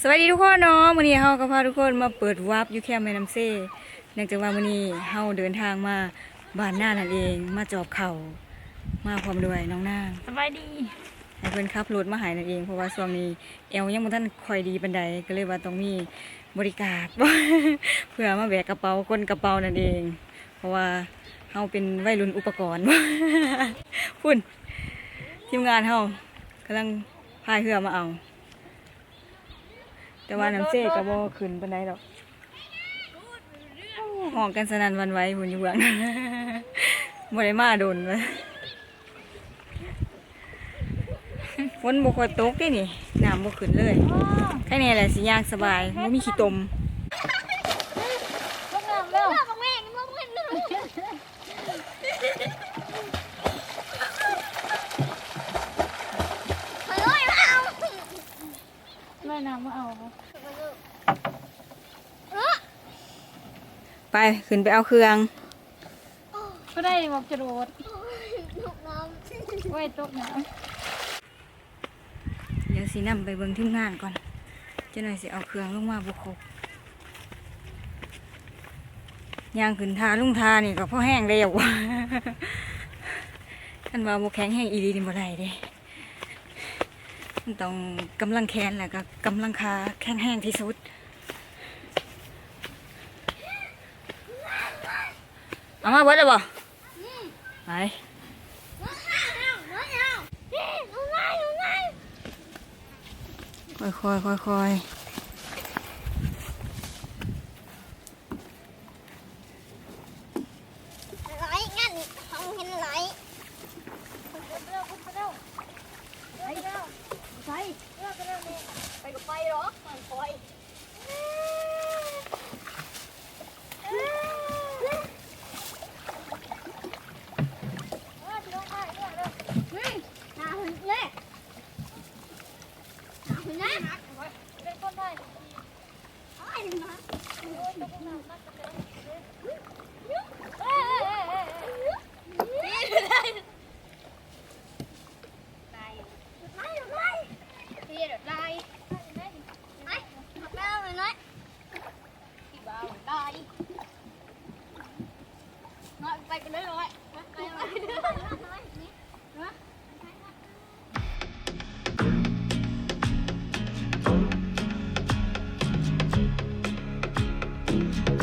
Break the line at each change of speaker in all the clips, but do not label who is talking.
สวัสดีทุกคนเนาะวันนี้เฮาก็พาทุกคนมาเปิดวาร์ปอยู่แคมป์แม่น้ำเซ่เนื่องจากว่าวันนี้เฮาเดินทางมาบ้านหน้านั่นเอง มาจอบเข่ามาพร้อมด้วยน้องนาง
สบายดี
ให้เพิ่นขับรถมาใหายนั่นเองเพราะว่าช่วงนี้เอวยังบ่ทันค่อยดีปานใดก็เลยว่าต้องมีบริการเพื่อมาแบกกระเป๋าก้นกระเป๋านั่นเอง เพราะว่าเฮาเป็นวัยรุ่นอุปกรณ์พุ่นทีมงานเฮากำลังพายเรือมาเอา แต่ว่าน้ำเซ่ก็บ่ขึ้นปานใดดอกห้องกันสนั่นหวันไหวพุ่นอยู่เบื้องบ่ได้มาโดนเลยฝนบ่ค่อยตกเด้นี่น้ำบ่ขึ้นเลยแค่นี้แหละสิย่างสบายบ่มีขี้ตม
พวกน้ำแล้ว
แม่นี่มึงเป็นหนึ่งเฮ้ยมาเอา
ว่ายน้ำมาเอา
ไปขึ้นไปเอาเครื่อง
ก็ได้บอกจะโดด
ลูกน้
ไว้ตกน้
เดี๋ยวสินำไปเบิ่งทีมงานก่อนจะหน่อยสิเอาเครื่องลงมาบ่ครบย่างขึ้นทาลุงทานี่ก็พอแห้งแล้วคันว่าบ่แข็งแห้งอีหลีนี่บ่ได้เด้มัน ต้องกำลังแขนแหละก็กำลังขาแข็งแห้งที่สุด เอามาเบิดเลยบ่ไปำ
น้อยข้าวอย เ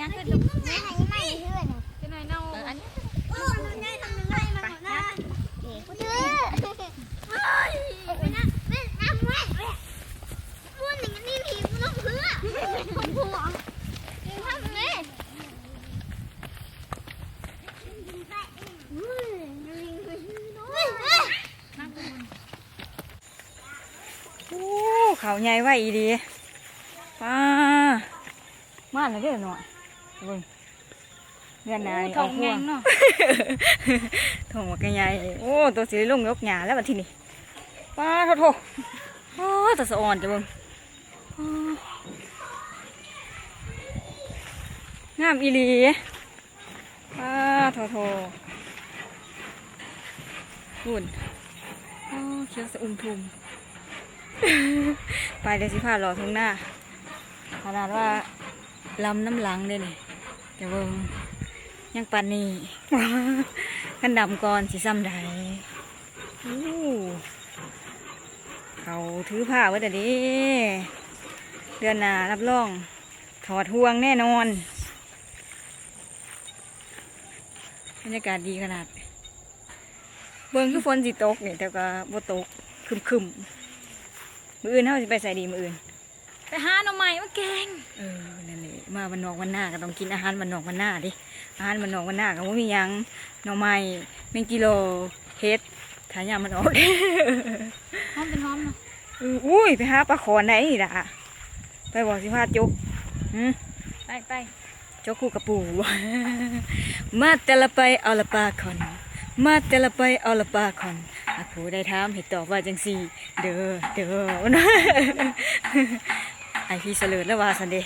ยัง
ขึ้นลูก
แม่ให้ไม่เพื่อน
เป็นหน่อยเน่าอันนี้
โอ้ยนายทำยังไงมาหมดนะกูเจอเฮ้ยไปนะแม่น้ำแม่ม้วนหนึ่งนี่ผีกูต้องเพื่อคนห่วทำไง
โอ้เขาใหญ่ไว้อีดีป้ามาแล้วเด้อหน่อย เบิ่งเดือนหน้านี่
ท
เอา
อง
พ
แง
วง
งเนาะ
ถงว่ากันใหญ่โอ้ตัวสีลงยกหญ้าแล้วบัดทีนี้ป้าโทโทโอ้ตัวสะอ่อนจ้ะเบิ่งอ้างามอีหลีป้าโทโทหุ่นโอ้เขียวสะอุ่มทุมไปเดี๋ยวสิพาหล่อทงหน้าขนาดว่าลำน้ำหลังเลยนี่ แต่เบิ่งยังปันนี่ขันดำก่อนสิซ้ำใดอู้เขาถือผ้าไว้แต่ดีเดือนหน้ารับรอง ถอดห่วงแน่นอนบรรยากาศดีขนาด เบิ่งคือฝนสิตกนี่แต่ก็บ่ตกครึมๆมืออื่นเฮาสิไปใส่ดีมืออื่น
ไปหาหน่อไม้มาแกง
เออนั่นแหละมาวันนอกวันหน้าก็ต้องกินอาหารวันนอกวันหน้าดิอาหารวันนอกวันหน้าก็บ่มีหยังหน่อไม้แมงกิโลเฮ็ดถ้ายามมันออก
หอมเป็นหอมเนาะ
เอออุ้ยไปหาปลาขอนไหนนี่ล่ะไปบอกสิพาจุกหืม
ไปไป
จกคู่กับปู มาแต่ละไปเอาละปลาขอน มาแต่ละไปเอาละปลาขอนอากูได้ถามให้ตอบว่าจังสี่ เด้อเด้อ ไอพี่เสลิดแล้วว่าสันเด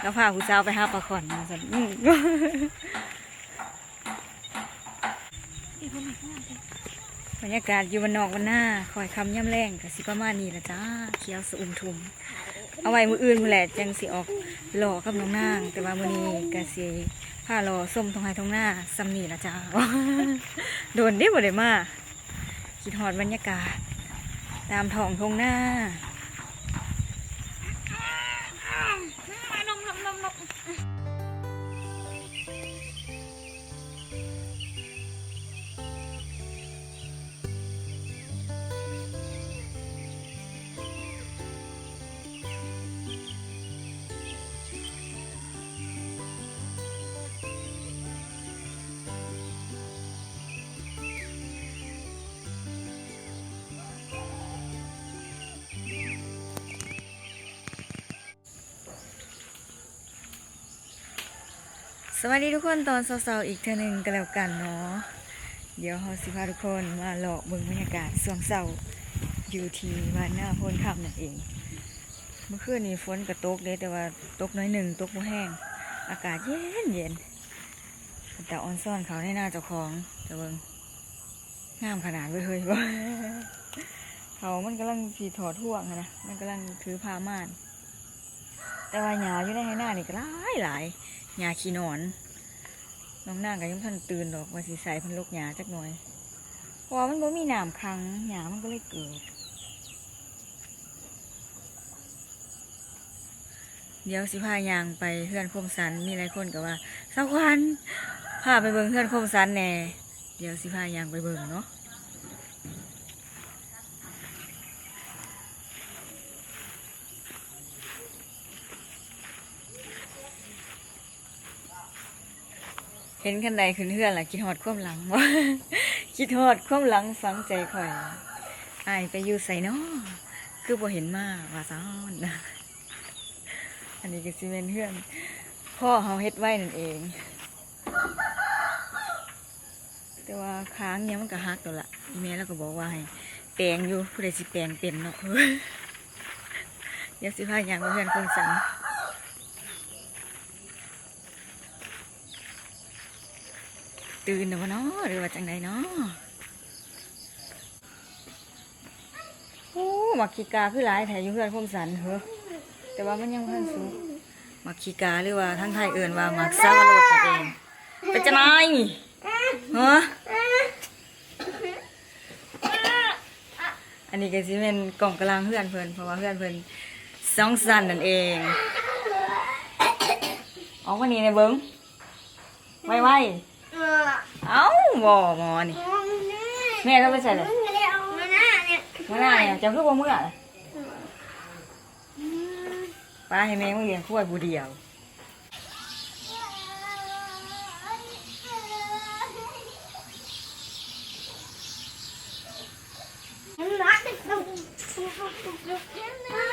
แล้วพาผู้สาวไปหาปลาขอนมาสันอือบรรยากาศอยู่บนนอกวันหน้าคอยคำย่ำแรงกับสิประมาณนี้ละจ้าเขียวสะอุ่มทุมเอาไว้มืออื่นมือแหละจังสิออกหล่อกับน้องนาง แต่ว่ามือนี้กะสิผ้ารอส้มทองไห้ทองหน้าซัมนี่ละจ้าโดนเด้บ่ได้มาคิดหอดบรรยากาศ ตามท้องทงหน้า สวัสดีทุกคนตอนเช้าๆอีกเท่านึงก็แล้วกันเนาะเดี๋ยวเราสิพาทุกคนมาเลาะเบิ่งบรรยากาศช่วงเช้าอยู่ที่บ้านหน้าโพนคำนั่นเอง เมื่อคืนนี้ฝนกระตกเด้แต่ว่าตกน้อยหนึ่งตกบ่แห้ง อากาศเย็นเย็นแต่ออนซ่อนเขาในหน้าเจ้าของแต่เบิ่งงามขนาดเว้ยเฮ้ยบ่เขามันกำลังสีถอดห่วงนะมันกำลังถือผ้าม่าน แต่ว่าหญ้าอยู่ในให้หน้านี่ก็หลายหลาย หญ้าขี้นอน น้องนางก็ยังทันตื่นดอกว่าสิใสเพันลูกหญ้าจักหน่อยเพราะว่ามันบ่มีน้ำขังหญ้ามันก็เลยเกิด เดี๋ยวสิพายางไปเพื่อนคมสันมีหลายคนก็ว่าสักวันพาไปเบิ่งเพื่อนคมสันแน่เดี๋ยวสิพายางไปเบิ่งเนาะ ห็นคันใดขึ้นเพื่อนล่ะคิดฮอดความหลังวะคิดฮอดความหลังฝังใจข่อยอายไปอยู่ใส่นาะคือบ่เห็นมาว่าซ้อนอันนี้ก็สิเป็นเพื่อนพ่อเขาเฮ็ดไว้นั่นเอง แต่ว่าค้างเนี่ยมันก็ฮักตัวละอีแม่แล้วก็บอกว่าให้แปลงอยู่ผู้ใดสิแปลงเป็นเนาะเดี๋ยวสิพาอย่างมาเพื่อนคงสัน ตื่นแล้ววะเนาะหรือว่าจังใดเนาะโอ้หมักขีกาคือหลายแถอยู่เพื่อนคมสันเหรอแต่ว่ามันยังพันสุกหมักขีกาหรือว่าทั้งไทยเอื่นว่าหมักซาวโรดนั่นเองเป็นจะไงฮะอันนี้ก็สิเป็นกล่องกลางเพื่อนเพิ่อนเพราะว่าเพื่อนเพิ่อนสองสันนั่นเองออกมานี่ในเบิ้งไวไว
เออ
ๆเอ้าบ่หมอนี่
มองหน้า
แม่ต้องไปใส่เลย
มึงเดี๋ยวมาหน้าเนี่ย
เมื่อไหร่เนี่ยจะคือบ่เมื่อล่ะป้าให้แม่มึงเลี้ยงกล้วยผู้เดียว
มันรักแต่ตุ้มตุ้มตุ้มตุ้มตุ้มนะ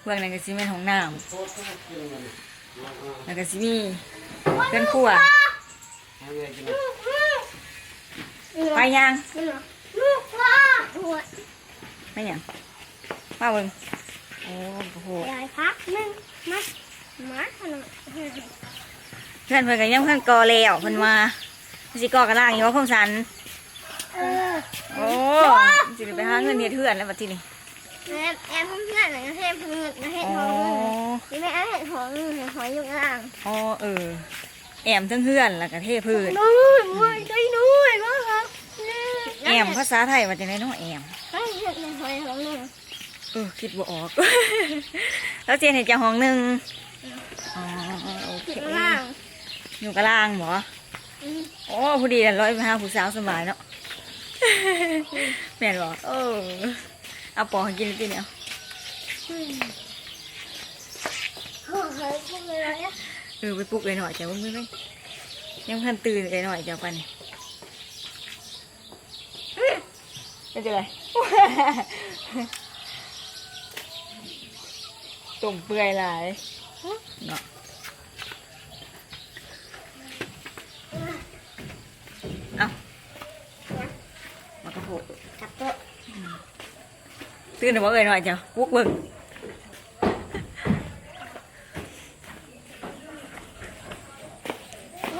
เพื่อนนั่นก็สิเป็นของน้ำแล้วก็สิมี เพื่อนครัว
ลูกลูก
ไปยัง
ลูกพ่อหัว
ไปยังมาเบิ่งโอ้โห
ยายพักนึงมามาขนม
เพื่อนเพื่อนก็ยังเพื่อนกอแล้วเพิ่นมาสิกอกระล่างอยู่ว่าคงสัน
เออ
โอ้สิได้ไปหาเงินเฮ็ดเทือนแล้วบัดทีนี้
แอบแอบเพื่อนๆหน่อยนะเทพเพื่อนนะเทพ
อ๋อ
ทองนี่แม่เห็ดหอมเห็ดหอยอยู่ล่าง
อ๋อเออ แอมทั้งเฮือนแล้วก็เทพื้น
นู้นมวยใจนู้นก็ครับ
แอมภาษาไทยว่าจังไดเนาะแอม
ให้เห็ดหอยของหนึ่ง
เออคิดบ่ออก แล้วเจนเห็นจะห้องหนึ่งอ๋อโอเค
ล่าง
อยู่กระล่างบ่โอ้พอดีเลยร้อยไปหาผู้สาวสบายเนาะแม่นบ่เออเอาปอให้กินติเนี่ย
โอ้โหพวก เลยเนี่ย
เออไปปลุกเลยหน่อยจ้ะมึงไม่ไม่ยังพันตื่นเลยหน่อยจ้ะปันเป็นจะไรตุ่มเปื่อยหลายเนาะเอามากระโปง
จับตัว
ตื่นหรือว่าเอ่ยหน่อยจ้ะปลุกเบิ่ง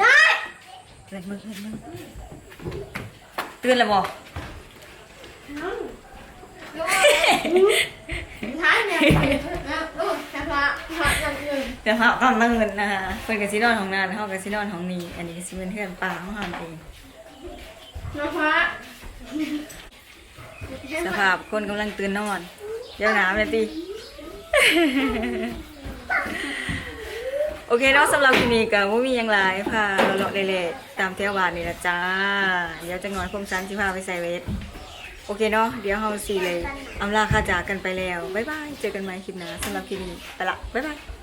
น้อย
เล่นมึ งเล่นมึงตื่นแล้วบ่
ท้ายเนี่ยโอ้ช้าช้าช้าจังเลย
เดี๋ยวเขาต้องนั่งเงินนะคะเพิ่นกับซีนอนของนานเฮากับซีนอนของนี่อันนี้ก็สิเป็นเพื่อนป่าของเฮาเอง
นะคะ
สภาพคนกำลังตื่นนอนเดี๋ยวหนาวเลยติโอ เคเนาะสำหรับคลิปนี้ก็บ่มีหยังหลายพาเลาะๆเล่ๆตามเที่ยวบ้านนี่ละจ้า เดี๋ยวจังหน่อยคมสันสิพาไปใส่เวทโอเคเนาะเดี๋ยวเฮาสิเลยอำลาคาจากกันไปแล้ว บ๊ายบาย เจอกันใหม่คลิปหน้าสำหรับคลิปนี้ไปละบ๊ายบาย